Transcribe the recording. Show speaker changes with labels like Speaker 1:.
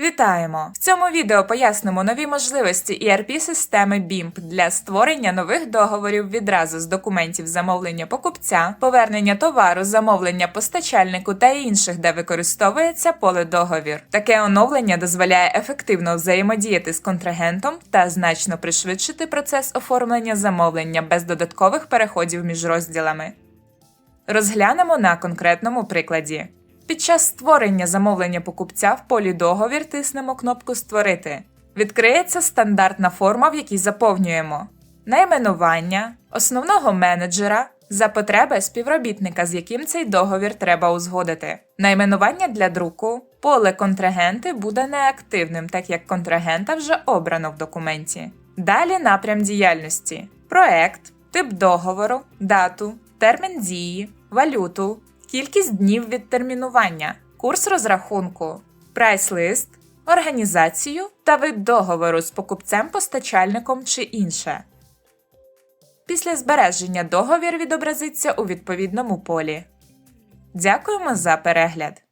Speaker 1: Вітаємо! В цьому відео пояснимо нові можливості ERP-системи BIMP для створення нових договорів відразу з документів замовлення покупця, повернення товару, замовлення постачальнику та інших, де використовується поле договір. Таке оновлення дозволяє ефективно взаємодіяти з контрагентом та значно пришвидшити процес оформлення замовлення без додаткових переходів між розділами. Розглянемо на конкретному прикладі. Під час створення замовлення покупця в полі договір тиснемо кнопку Створити. Відкриється стандартна форма, в якій заповнюємо найменування, основного менеджера за потреби співробітника, з яким цей договір треба узгодити. Найменування для друку, поле контрагенти буде неактивним, так як контрагента вже обрано в документі. Далі напрям діяльності: проект, тип договору, дату, термін дії, валюту, кількість днів відтермінування, курс розрахунку, прайс-лист, організацію та вид договору з покупцем-постачальником чи інше. Після збереження договір відобразиться у відповідному полі. Дякуємо за перегляд!